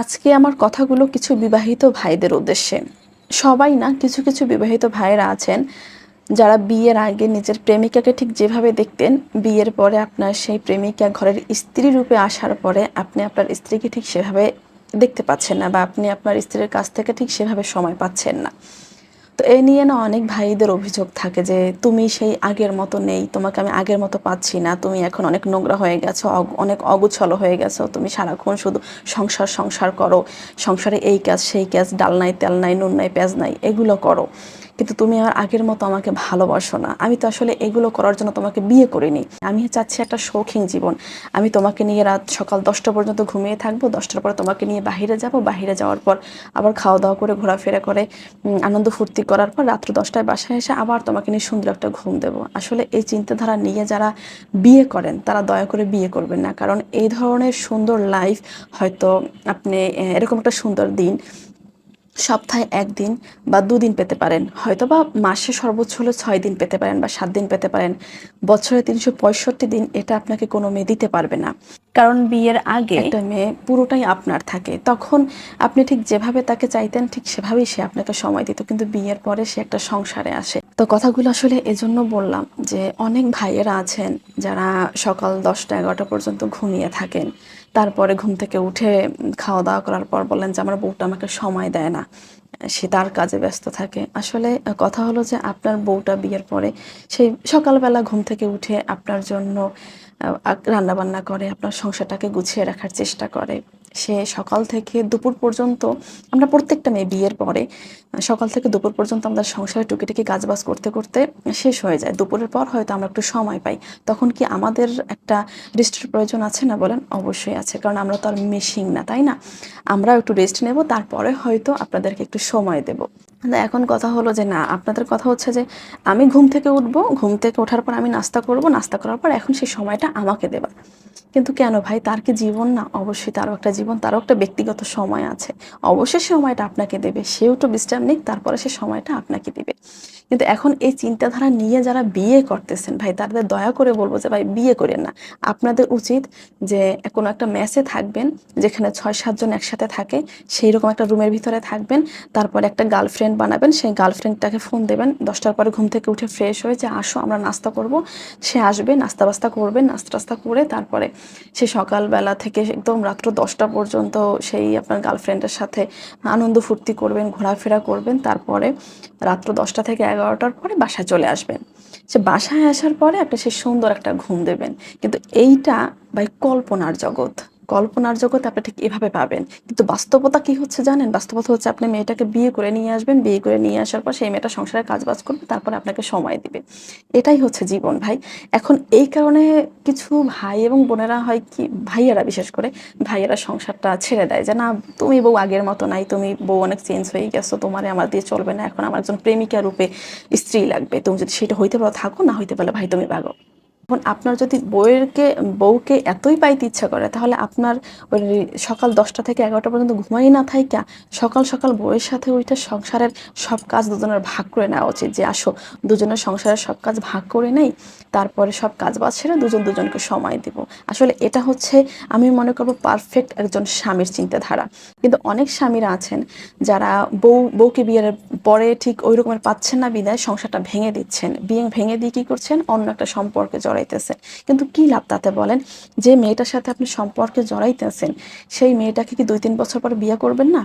আজকে আমার কথাগুলো কিছু বিবাহিত ভাইদের উদ্দেশ্যে। সবাই না, কিছু কিছু বিবাহিত ভাইয়েরা আছেন যারা বিয়ের আগে নিজের প্রেমিকাকে ঠিক যেভাবে দেখতেন, বিয়ের পরে আপনার সেই প্রেমিকা ঘরের স্ত্রী রূপে আসার পরে আপনি আপনার স্ত্রীকে ঠিক সেভাবে দেখতে পাচ্ছেন না বা আপনি আপনার স্ত্রীর কাছ থেকে ঠিক সেভাবে সময় পাচ্ছেন না। তো এই নিয়ে না অনেক ভাইদের অভিযোগ থাকে যে, তুমি সেই আগের মতো নেই, তোমাকে আমি আগের মতো পাচ্ছি না, তুমি এখন অনেক নোংরা হয়ে গেছো অনেক অগুছল হয়ে গেছো, তুমি সারাক্ষণ শুধু সংসার সংসার করো, সংসারে এই কাজ, সেই কাজ, ডাল নাই, তেল নাই, নুন নাই, পেঁয়াজ নাই, এগুলো করো। কিন্তু তুমি আর আগের মতো আমাকে ভালোবাসো না। আমি তো আসলে এগুলো করার জন্য তোমাকে বিয়ে করিনি। আমি চাচ্ছি একটা শৌখিন জীবন। আমি তোমাকে নিয়ে রাত সকাল দশটা পর্যন্ত ঘুমিয়ে থাকব। দশটার পরে তোমাকে নিয়ে বাইরে যাব। বাইরে যাওয়ার পর আবার খাওয়া দাওয়া করে, ঘোরাফেরা করে আনন্দ ফুর্তি করার পর রাত্র দশটায় বাসায় এসে আবার তোমাকে নিয়ে সুন্দর একটা ঘুম দেবো। আসলে এই চিন্তাধারা নিয়ে যারা বিয়ে করেন, তারা দয়া করে বিয়ে করবেন না। কারণ এই ধরনের সুন্দর লাইফ হয়তো আপনি এরকম একটা সুন্দর দিন সপ্তাহে একদিন বা দুদিন পেতে পারেন। হয়তো বা মাসে সর্বোচ্চ হলে ছয় দিন পেতে পারেন বা সাত দিন পেতে পারেন। বছরে তিনশো পঁয়ষট্টি দিন এটা আপনাকে কোনো মেয়ে দিতে পারবে না। কারণ বিয়ের আগে একটা মেয়ে পুরোটাই আপনার থাকে। তখন আপনি ঠিক যেভাবে তাকে চাইতেন, ঠিক সেভাবেই সে আপনাকে সময় দিত। কিন্তু বিয়ের পরে সে একটা সংসারে আসে। তো কথাগুলো আসলে এজন্য বললাম যে, অনেক ভাইয়েরা আছেন যারা সকাল দশটা এগারোটা পর্যন্ত ঘুমিয়ে থাকেন। তারপরে ঘুম থেকে উঠে খাওয়া দাওয়া করার পর বললেন যে, আমার বউটা আমাকে সময় দেয় না। সে তার কাজে ব্যস্ত থাকে। আসলে কথা হলো যে, আপনার বউটা বিয়ের পরে সেই সকালবেলা ঘুম থেকে উঠে আপনার জন্য রান্না বান্না করে, আপনার সংসারটাকে গুছিয়ে রাখার চেষ্টা করে। সে সকাল থেকে দুপুর পর্যন্ত আমরা প্রত্যেকটা মেয়ে বিয়ের পরে সকাল থেকে দুপুর পর্যন্ত আমাদের সংসারে টুকিটাকি কাজবাজ করতে করতে শেষ হয়ে যায়। দুপুরের পর হয়তো আমরা একটু সময় পাই। তখন কি আমাদের একটা রেস্টের প্রয়োজন আছে না বলেন? অবশ্যই আছে, কারণ আমরা তো আর মেশিং না, তাই না? আমরাও একটু রেস্ট নেব, তারপরে হয়তো আপনাদেরকে একটু সময় দেব। এখন কথা হলো যে না, আপনাদের কথা হচ্ছে যে আমি ঘুম থেকে উঠবো, ঘুম থেকে ওঠার পর আমি নাস্তা করব, নাস্তা করার পর এখন সেই সময়টা আমাকে দেবা। কিন্তু কেন ভাই? তার কি জীবন না? অবশ্যই তারও একটা জীবন, তারও একটা ব্যক্তিগত সময় আছে। অবশ্যই সময়টা আপনাকে দেবে। সেও একটু বিশ্রাম নিক, তারপরে সে সময়টা আপনাকে দিবে। কিন্তু এখন এই চিন্তাধারা নিয়ে যারা বিয়ে করতেছেন ভাই, তাদের দয়া করে বলব যে ভাই, বিয়ে করেন না। আপনাদের উচিত যে কোনো একটা ম্যাচে থাকবেন, যেখানে ছয় সাতজন একসাথে থাকে সেই রকম একটা রুমের ভিতরে থাকবেন, তারপরে একটা গার্লফ্রেন্ড বানাবেন, সেই গার্লফ্রেন্ডটাকে ফোন দেবেন। দশটার পরে ঘুম থেকে উঠে ফ্রেশ হয়ে যে আসো, আমরা নাস্তা করব। সে আসবে, নাস্তা বাস্তা করবে, নাস্তা টাস্তা করে তারপরে সে সকালবেলা থেকে একদম রাত্র দশটা পর্যন্ত সেই আপনার গার্লফ্রেন্ডের সাথে আনন্দ ফুর্তি করবেন, ঘোরাফেরা করবেন। তারপরে রাত্র দশটা থেকে এগারোটার পরে বাসায় চলে আসবেন। সে বাসায় আসার পরে একটা সে সুন্দর একটা ঘুম দেবেন। কিন্তু এইটা ভাই কল্পনার জগৎ। কল্পনার জগৎ আপনি ঠিক এভাবে পাবেন। কিন্তু বাস্তবতা কি হচ্ছে জানেন? বাস্তবতা হচ্ছে আপনি মেয়েটাকে বিয়ে করে নিয়ে আসবেন, বিয়ে করে নিয়ে আসার পর সেই মেয়েটা সংসারে কাজবাজ করবে, তারপরে আপনাকে সময় দিবে। এটাই হচ্ছে জীবন ভাই। এখন এই কারণে কিছু ভাই এবং বোনেরা হয় কি, ভাইয়েরা বিশেষ করে, ভাইয়েরা সংসারটা ছেড়ে দেয় যে, না, তুমি বউ আগের মতো নাই, তুমি বউ অনেক চেঞ্জ হয়ে গেছো, তোমারে আমার দিয়ে চলবে না। এখন আমার একজন প্রেমিকা রূপে স্ত্রী লাগবে। তুমি যদি সেটা হইতে পারো, থাকো, না হইতে পারলে ভাই তুমি ভাগো। এখন আপনার যদি বউয়েরকে, বউকে এতই পাইতে ইচ্ছা করে, তাহলে আপনার ওই সকাল দশটা থেকে এগারোটা পর্যন্ত ঘুমাই না থাইকা, সকাল সকাল বউয়ের সাথে ওইটা সংসারের সব কাজ দুজনের ভাগ করে নেওয়া উচিত। যে আসো, দুজনের সংসারের সব কাজ ভাগ করে নেই, তারপরে সব কাজ বাজ সেরে দুজন দুজনকে সময় দিব। আসলে এটা হচ্ছে, আমি মনে করব পারফেক্ট একজন স্বামীর চিন্তাধারা। কিন্তু অনেক স্বামীরা আছেন, যারা বউ, বউকে বিয়ের পরে ঠিক ওই রকমের পাচ্ছেন না বিদায়, সংসারটা ভেঙে দিচ্ছেন। বিয়ে ভেঙে দিয়ে কী করছেন? অন্য একটা সম্পর্কে জড়াইতেছেন কিন্তু কি লাভ তাতে বলেন? যে মেয়েটার সাথে আপনি সম্পর্কে জড়াইতেছেন, সেই মেয়েটাকে কি দুই তিন বছর পর বিয়ে করবেন না?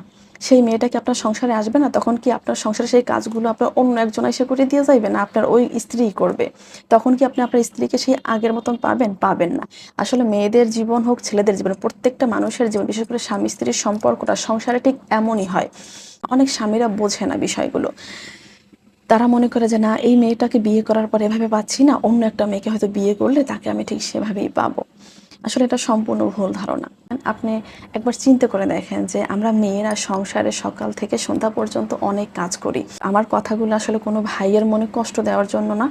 সেই মেয়েটাকে আপনার সংসারে আসবে না? তখন কি আপনার সংসারে সেই কাজগুলো আপনার অন্য একজন এসে করে দিয়ে যাইবে না আপনার ওই স্ত্রী করবে? তখন কি আপনি আপনার স্ত্রীকে সেই আগের মতন পাবেন? পাবেন না। আসলে মেয়েদের জীবন হোক, ছেলেদের জীবন প্রত্যেকটা মানুষের জীবন, বিশেষ করে স্বামী স্ত্রীর সম্পর্কটা সংসারে ঠিক এমনই হয়। অনেক স্বামীরা বোঝে না বিষয়গুলো। তারা মনে করে যে, না, এই মেয়েটাকে বিয়ে করার পর এভাবে পাচ্ছি না, অন্য একটা মেয়েকে হয়তো বিয়ে করলে তাকে আমি ঠিক সেভাবেই পাবো। আসলে এটা সম্পূর্ণ ভুল ধারণা। আপনি একবার চিন্তা করে দেখেন যে, আমরা মেয়েরা সংসারে সকাল থেকে সন্ধ্যা পর্যন্ত অনেক কাজ করি। আমার কথাগুলো আসলে কোনো ভাইয়ের মনে কষ্ট দেওয়ার জন্য না।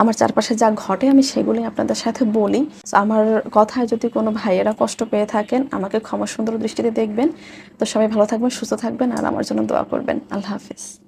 আমার চারপাশে যা ঘটে আমি সেগুলোই আপনাদের সাথে বলি। আমার কথায় যদি কোনো ভাইয়েরা কষ্ট পেয়ে থাকেন, আমাকে ক্ষমা সুন্দর দৃষ্টিতে দেখবেন। তো সবাই ভালো থাকবেন, সুস্থ থাকবেন আর আমার জন্য দোয়া করবেন। আল্লাহ হাফিজ।